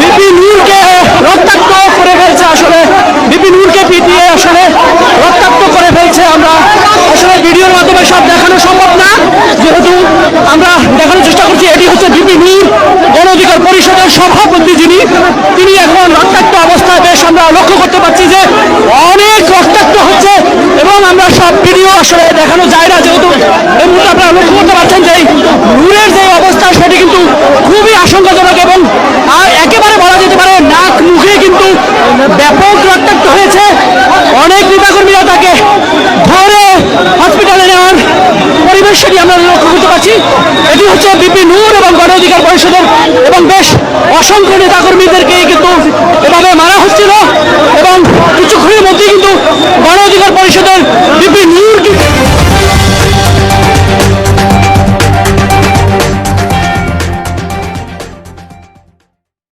BP নূরকে রক্তাক্ত করে ফেলছে আসলে। বিপি নূরকে পিটিয়ে আসলে রক্তাক্ত করে ফেলছে আমরা। আসলে ভিডিওর মাধ্যমে সব দেখানো সম্ভব না। যেহেতু আমরা দেখানোর চেষ্টা করছি, এটি হচ্ছে বিপি নূর গণ অধিকার পরিষদের সভাপতি যিনি। তিনি এখন রক্তাক্ত অবস্থায়, বেশ আমরা লক্ষ্য করতে পারছি যে অনেক রক্তাক্ত হচ্ছে এবং আমরা সব ভিডিও আসলে দেখানো যায় না। যেহেতু এই মুহূর্তে আপনারা লক্ষ্য করতে পারছেন যে নূরের যে অবস্থা, সেটি কিন্তু খুবই আশঙ্কাজনক এবং সেটি আমরা লক্ষ্য করতে পারছি। এটি হচ্ছে বিপি নূর এবং গণ অধিকার পরিষদের এবং বেশ অসংখ্য নেতাকর্মীদেরকে কিন্তু